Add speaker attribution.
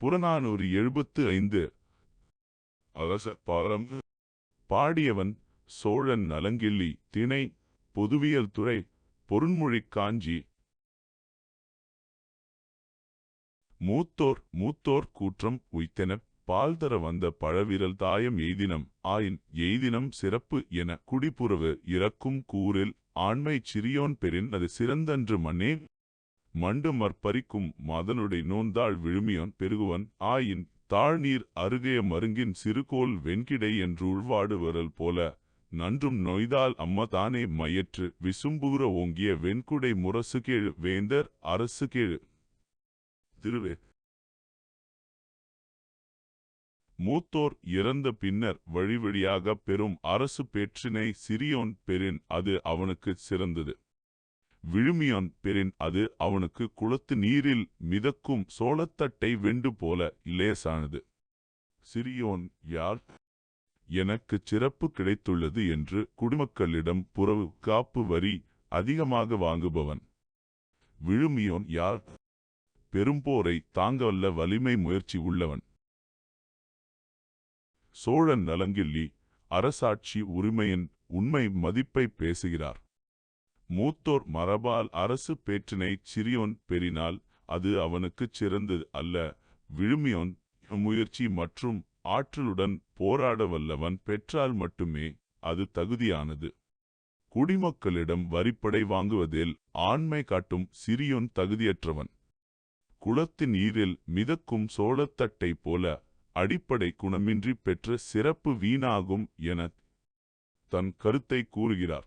Speaker 1: புறநானூறு எழுபத்து ஐந்து. அரச பாரம். பாடியவன் சோழன் நலங்கிள்ளி திணை பொதுவியல் துறை பொருண்மொழி காஞ்சி. மூத்தோர் மூத்தோர் கூற்றம் உய்த்தென பால்தர வந்த பழவிரல் தாயம் எய்தினம் ஆயின் எய்தினம் சிறப்பு என குடிப்புறவு இறக்கும் கூறில் ஆண்மை சிறியோன் பெறின் அது சிறந்தன்று மன்னே மண்டு மற்பறிக்கும் மதனுடை நோந்தாள் விழுமியான் பெருகுவன் ஆயின் தாழ்நீர் அருகைய மருங்கின் சிறுகோல் வெண்கிடை என்று உள்வாடுவரல் போல நன்றும் நொய்தால் அம்மதானே மையற்று விசும்பூர ஓங்கிய வெண்குடை முரசு கீழ் வேந்தர் அரசு கீழ். திருவே. மூத்தோர் இறந்த பின்னர் வழிவழியாகப் பெறும் அரசு பேற்றினை சிறியோன் பெறின் அது அவனுக்குச் சிறந்தது. விழுமியோன் பெறின் அது அவனுக்கு குளத்து நீரில் மிதக்கும் சோளத்தட்டை வெண்டு போல லேசானது. சிறியோன் யார்? எனக்குச் சிறப்பு கிடைத்துள்ளது என்று குடிமக்களிடம் புறவு காப்பு வரி அதிகமாக வாங்குபவன். விழுமியோன் யார்? பெரும்போரை தாங்கவல்ல வலிமை முயற்சி உள்ளவன். சோழன் நலங்கில்லி அரசாட்சி உரிமையின் உண்மை மதிப்பை பேசுகிறார். மூத்தோர் மரபால் அரசு பேற்றினை சிறியோன் பெறினால் அது அவனுக்குச் சிறந்தது அல்ல. விழுமியோன் முயற்சி மற்றும் ஆற்றலுடன் போராட வல்லவன் பெற்றால் மட்டுமே அது தகுதியானது. குடிமக்களிடம் வரிப்படை வாங்குவதில் ஆண்மை காட்டும் சிறியோன் தகுதியற்றவன். குளத்து நீரில் மிதக்கும் சோளத்தட்டை போல அடிப்படை குணமின்றி பெற்ற சிறப்பு வீணாகும் என தன் கருத்தை கூறுகிறார்.